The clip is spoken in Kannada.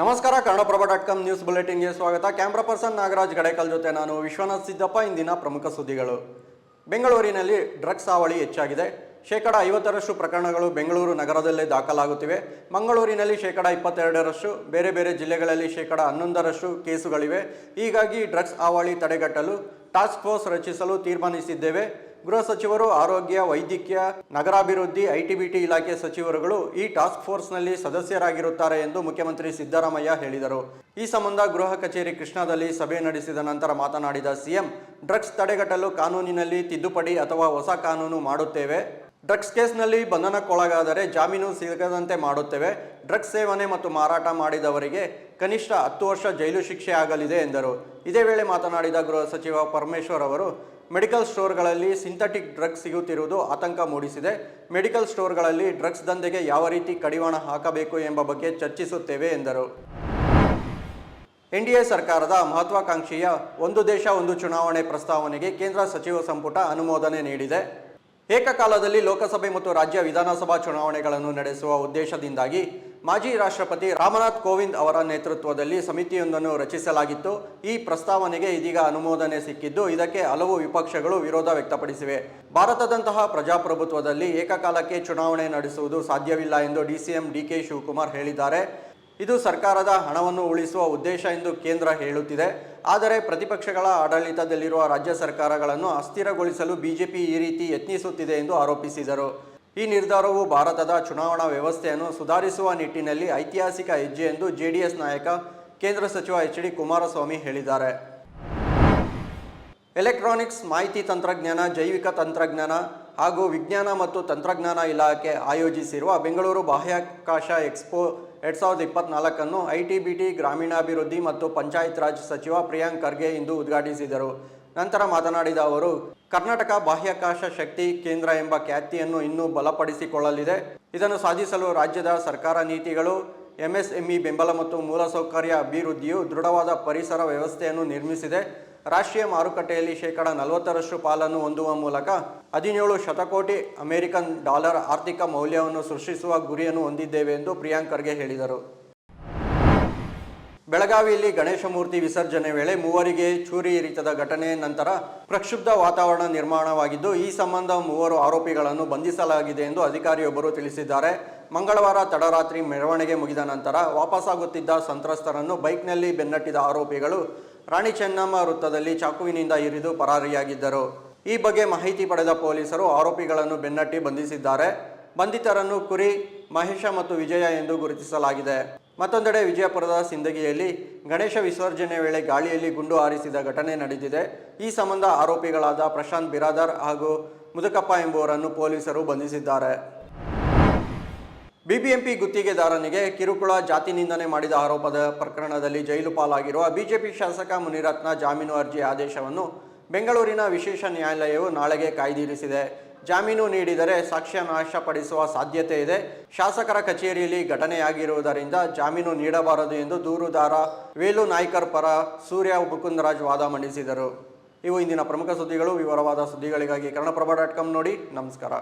ನಮಸ್ಕಾರ, ಕನ್ನಡಪ್ರಭ ಡಾಟ್ ಕಾಮ್ ನ್ಯೂಸ್ ಬುಲೆಟಿನ್ಗೆ ಸ್ವಾಗತ. ಕ್ಯಾಮ್ರಾ ಪರ್ಸನ್ ನಾಗರಾಜ್ ಗಡೇಕಲ್ ಜೊತೆ ನಾನು ವಿಶ್ವನಾಥ್ ಸಿದ್ದಪ್ಪ, ಇಂದಿನ ಪ್ರಮುಖ ಸುದ್ದಿಗಳು. ಬೆಂಗಳೂರಿನಲ್ಲಿ ಡ್ರಗ್ಸ್ ಹಾವಳಿ ಹೆಚ್ಚಾಗಿದೆ. ಶೇಕಡ ಐವತ್ತರಷ್ಟು ಪ್ರಕರಣಗಳು ಬೆಂಗಳೂರು ನಗರದಲ್ಲೇ ದಾಖಲಾಗುತ್ತಿವೆ. ಮಂಗಳೂರಿನಲ್ಲಿ ಶೇಕಡ ಇಪ್ಪತ್ತೆರಡರಷ್ಟು, ಬೇರೆ ಬೇರೆ ಜಿಲ್ಲೆಗಳಲ್ಲಿ ಶೇಕಡ ಹನ್ನೊಂದರಷ್ಟು ಕೇಸುಗಳಿವೆ. ಹೀಗಾಗಿ ಡ್ರಗ್ಸ್ ಹಾವಳಿ ತಡೆಗಟ್ಟಲು ಟಾಸ್ಕ್ ಫೋರ್ಸ್ ರಚಿಸಲು ತೀರ್ಮಾನಿಸಿದ್ದೇವೆ. ಗೃಹ ಸಚಿವರು, ಆರೋಗ್ಯ, ವೈದ್ಯಕೀಯ, ನಗರಾಭಿವೃದ್ಧಿ ಐಟಿಬಿಟಿ ಇಲಾಖೆ ಸಚಿವರುಗಳು ಈ ಟಾಸ್ಕ್ ಫೋರ್ಸ್ನಲ್ಲಿ ಸದಸ್ಯರಾಗಿರುತ್ತಾರೆ ಎಂದು ಮುಖ್ಯಮಂತ್ರಿ ಸಿದ್ದರಾಮಯ್ಯ ಹೇಳಿದರು. ಈ ಸಂಬಂಧ ಗೃಹ ಕಚೇರಿ ಕೃಷ್ಣಾದಲ್ಲಿ ಸಭೆ ನಡೆಸಿದ ನಂತರ ಮಾತನಾಡಿದ ಸಿಎಂ, ಡ್ರಗ್ಸ್ ತಡೆಗಟ್ಟಲು ಕಾನೂನಿನಲ್ಲಿ ತಿದ್ದುಪಡಿ ಅಥವಾ ಹೊಸ ಕಾನೂನು ಮಾಡುತ್ತೇವೆ. ಡ್ರಗ್ಸ್ ಕೇಸ್ನಲ್ಲಿ ಬಂಧನಕ್ಕೊಳಗಾದರೆ ಜಾಮೀನು ಸಿಗದಂತೆ ಮಾಡುತ್ತೇವೆ. ಡ್ರಗ್ಸ್ ಸೇವನೆ ಮತ್ತು ಮಾರಾಟ ಮಾಡಿದವರಿಗೆ ಕನಿಷ್ಠ ಹತ್ತು ವರ್ಷ ಜೈಲು ಶಿಕ್ಷೆ ಆಗಲಿದೆ ಎಂದರು. ಇದೇ ವೇಳೆ ಮಾತನಾಡಿದ ಗೃಹ ಸಚಿವ ಪರಮೇಶ್ವರ್ ಅವರು, ಮೆಡಿಕಲ್ ಸ್ಟೋರ್ಗಳಲ್ಲಿ ಸಿಂಥೆಟಿಕ್ ಡ್ರಗ್ಸ್ ಸಿಗುತ್ತಿರುವುದು ಆತಂಕ ಮೂಡಿಸಿದೆ. ಮೆಡಿಕಲ್ ಸ್ಟೋರ್ಗಳಲ್ಲಿ ಡ್ರಗ್ಸ್ ದಂಧೆಗೆ ಯಾವ ರೀತಿ ಕಡಿವಾಣ ಹಾಕಬೇಕು ಎಂಬ ಬಗ್ಗೆ ಚರ್ಚಿಸುತ್ತೇವೆ ಎಂದರು. ಎನ್ಡಿಎ ಸರ್ಕಾರದ ಮಹತ್ವಾಕಾಂಕ್ಷೆಯ ಒಂದು ದೇಶ, ಒಂದು ಚುನಾವಣೆ ಪ್ರಸ್ತಾವನೆಗೆ ಕೇಂದ್ರ ಸಚಿವ ಸಂಪುಟ ಅನುಮೋದನೆ ನೀಡಿದೆ. ಏಕಕಾಲದಲ್ಲಿ ಲೋಕಸಭೆ ಮತ್ತು ರಾಜ್ಯ ವಿಧಾನಸಭಾ ಚುನಾವಣೆಗಳನ್ನು ನಡೆಸುವ ಉದ್ದೇಶದಿಂದಾಗಿ ಮಾಜಿ ರಾಷ್ಟ್ರಪತಿ ರಾಮನಾಥ್ ಕೋವಿಂದ್ ಅವರ ನೇತೃತ್ವದಲ್ಲಿ ಸಮಿತಿಯೊಂದನ್ನು ರಚಿಸಲಾಗಿತ್ತು. ಈ ಪ್ರಸ್ತಾವನೆಗೆ ಇದೀಗ ಅನುಮೋದನೆ ಸಿಕ್ಕಿದ್ದು ಇದಕ್ಕೆ ಹಲವು ವಿಪಕ್ಷಗಳು ವಿರೋಧ ವ್ಯಕ್ತಪಡಿಸಿವೆ. ಭಾರತದಂತಹ ಪ್ರಜಾಪ್ರಭುತ್ವದಲ್ಲಿ ಏಕಕಾಲಕ್ಕೆ ಚುನಾವಣೆ ನಡೆಸುವುದು ಸಾಧ್ಯವಿಲ್ಲ ಎಂದು ಡಿಸಿಎಂ ಡಿಕೆ ಶಿವಕುಮಾರ್ ಹೇಳಿದ್ದಾರೆ. ಇದು ಸರ್ಕಾರದ ಹಣವನ್ನು ಉಳಿಸುವ ಉದ್ದೇಶ ಎಂದು ಕೇಂದ್ರ ಹೇಳುತ್ತಿದೆ. ಆದರೆ ಪ್ರತಿಪಕ್ಷಗಳ ಆಡಳಿತದಲ್ಲಿರುವ ರಾಜ್ಯ ಸರ್ಕಾರಗಳನ್ನು ಅಸ್ಥಿರಗೊಳಿಸಲು ಬಿಜೆಪಿ ಈ ರೀತಿ ಯತ್ನಿಸುತ್ತಿದೆ ಎಂದು ಆರೋಪಿಸಿದರು. ಈ ನಿರ್ಧಾರವು ಭಾರತದ ಚುನಾವಣಾ ವ್ಯವಸ್ಥೆಯನ್ನು ಸುಧಾರಿಸುವ ನಿಟ್ಟಿನಲ್ಲಿ ಐತಿಹಾಸಿಕ ಹೆಜ್ಜೆ ಎಂದು ಜೆಡಿಎಸ್ ನಾಯಕ, ಕೇಂದ್ರ ಸಚಿವ ಎಚ್ ಡಿ ಕುಮಾರಸ್ವಾಮಿ ಹೇಳಿದ್ದಾರೆ. ಎಲೆಕ್ಟ್ರಾನಿಕ್ಸ್ ಮಾಹಿತಿ ತಂತ್ರಜ್ಞಾನ, ಜೈವಿಕ ತಂತ್ರಜ್ಞಾನ ಹಾಗೂ ವಿಜ್ಞಾನ ಮತ್ತು ತಂತ್ರಜ್ಞಾನ ಇಲಾಖೆ ಆಯೋಜಿಸಿರುವ ಬೆಂಗಳೂರು ಬಾಹ್ಯಾಕಾಶ ಎಕ್ಸ್ಪೋ ಎರಡ್ ಸಾವಿರದ ಇಪ್ಪತ್ನಾಲ್ಕನ್ನು ಐ ಟಿ ಬಿ ಟಿ, ಗ್ರಾಮೀಣಾಭಿವೃದ್ಧಿ ಮತ್ತು ಪಂಚಾಯತ್ ರಾಜ್ ಸಚಿವ ಪ್ರಿಯಾಂಕ್ ಖರ್ಗೆ ಇಂದು ಉದ್ಘಾಟಿಸಿದರು. ನಂತರ ಮಾತನಾಡಿದ ಅವರು, ಕರ್ನಾಟಕ ಬಾಹ್ಯಾಕಾಶ ಶಕ್ತಿ ಕೇಂದ್ರ ಎಂಬ ಖ್ಯಾತಿಯನ್ನು ಇನ್ನೂ ಬಲಪಡಿಸಿಕೊಳ್ಳಲಿದೆ. ಇದನ್ನು ಸಾಧಿಸಲು ರಾಜ್ಯದ ಸರ್ಕಾರ ನೀತಿಗಳು, ಎಂಎಸ್ಎಂಇ ಬೆಂಬಲ ಮತ್ತು ಮೂಲಸೌಕರ್ಯ ಅಭಿವೃದ್ಧಿಯು ದೃಢವಾದ ಪರಿಸರ ವ್ಯವಸ್ಥೆಯನ್ನು ನಿರ್ಮಿಸಿದೆ. ರಾಷ್ಟ್ರೀಯ ಮಾರುಕಟ್ಟೆಯಲ್ಲಿ ಶೇಕಡ ನಲವತ್ತರಷ್ಟು ಪಾಲನ್ನು ಹೊಂದುವ ಮೂಲಕ ಹದಿನೇಳು ಶತಕೋಟಿ ಅಮೆರಿಕನ್ ಡಾಲರ್ ಆರ್ಥಿಕ ಮೌಲ್ಯವನ್ನು ಸೃಷ್ಟಿಸುವ ಗುರಿಯನ್ನು ಹೊಂದಿದ್ದೇವೆ ಎಂದು ಪ್ರಿಯಾಂಕ್ ಹೇಳಿದರು. ಬೆಳಗಾವಿಯಲ್ಲಿ ಗಣೇಶ ಮೂರ್ತಿ ವಿಸರ್ಜನೆ ವೇಳೆ ಮೂವರಿಗೆ ಚೂರಿ ಇರಿತದ ಘಟನೆ ನಂತರ ಪ್ರಕ್ಷುಬ್ಧ ವಾತಾವರಣ ನಿರ್ಮಾಣವಾಗಿದ್ದು, ಈ ಸಂಬಂಧ ಮೂವರು ಆರೋಪಿಗಳನ್ನು ಬಂಧಿಸಲಾಗಿದೆ ಎಂದು ಅಧಿಕಾರಿಯೊಬ್ಬರು ತಿಳಿಸಿದ್ದಾರೆ. ಮಂಗಳವಾರ ತಡರಾತ್ರಿ ಮೆರವಣಿಗೆ ಮುಗಿದ ನಂತರ ವಾಪಸ್ಸಾಗುತ್ತಿದ್ದ ಸಂತ್ರಸ್ತರನ್ನು ಬೈಕ್ನಲ್ಲಿ ಬೆನ್ನಟ್ಟಿದ ಆರೋಪಿಗಳು ರಾಣಿ ಚೆನ್ನಮ್ಮ ವೃತ್ತದಲ್ಲಿ ಚಾಕುವಿನಿಂದ ಇರಿದು ಪರಾರಿಯಾಗಿದ್ದರು. ಈ ಬಗ್ಗೆ ಮಾಹಿತಿ ಪಡೆದ ಪೊಲೀಸರು ಆರೋಪಿಗಳನ್ನು ಬೆನ್ನಟ್ಟಿ ಬಂಧಿಸಿದ್ದಾರೆ. ಬಂಧಿತರನ್ನು ಕುರಿ, ಮಹೇಶ ಮತ್ತು ವಿಜಯ ಎಂದು ಗುರುತಿಸಲಾಗಿದೆ. ಮತ್ತೊಂದೆಡೆ ವಿಜಯಪುರದ ಸಿಂದಗಿಯಲ್ಲಿ ಗಣೇಶ ವಿಸರ್ಜನೆ ವೇಳೆ ಗಾಳಿಯಲ್ಲಿ ಗುಂಡು ಹಾರಿಸಿದ ಘಟನೆ ನಡೆದಿದೆ. ಈ ಸಂಬಂಧ ಆರೋಪಿಗಳಾದ ಪ್ರಶಾಂತ್ ಬಿರಾದರ್ ಹಾಗೂ ಮುದುಕಪ್ಪ ಎಂಬುವರನ್ನು ಪೊಲೀಸರು ಬಂಧಿಸಿದ್ದಾರೆ. ಬಿಬಿಎಂಪಿ ಗುತ್ತಿಗೆದಾರನಿಗೆ ಕಿರುಕುಳ, ಜಾತಿ ನಿಂದನೆ ಮಾಡಿದ ಆರೋಪದ ಪ್ರಕರಣದಲ್ಲಿ ಜೈಲು ಪಾಲಾಗಿರುವ ಬಿಜೆಪಿ ಶಾಸಕ ಮುನಿರತ್ನ ಜಾಮೀನು ಅರ್ಜಿ ಆದೇಶವನ್ನು ಬೆಂಗಳೂರಿನ ವಿಶೇಷ ನ್ಯಾಯಾಲಯವು ನಾಳೆಗೆ ಕಾಯ್ದಿರಿಸಿದೆ. ಜಾಮೀನು ನೀಡಿದರೆ ಸಾಕ್ಷ್ಯ ನಾಶಪಡಿಸುವ ಸಾಧ್ಯತೆ ಇದೆ. ಶಾಸಕರ ಕಚೇರಿಯಲ್ಲಿ ಘಟನೆಯಾಗಿರುವುದರಿಂದ ಜಾಮೀನು ನೀಡಬಾರದು ಎಂದು ದೂರುದಾರ ವೇಲು ನಾಯ್ಕರ್ ಪರ ಸೂರ್ಯ ಮುಕುಂದರಾಜ್ ವಾದ ಮಂಡಿಸಿದರು. ಇವು ಇಂದಿನ ಪ್ರಮುಖ ಸುದ್ದಿಗಳು. ವಿವರವಾದ ಸುದ್ದಿಗಳಿಗಾಗಿ ಕನ್ನಡಪ್ರಭ ಡಾಟ್ ಕಾಮ್ ನೋಡಿ. ನಮಸ್ಕಾರ.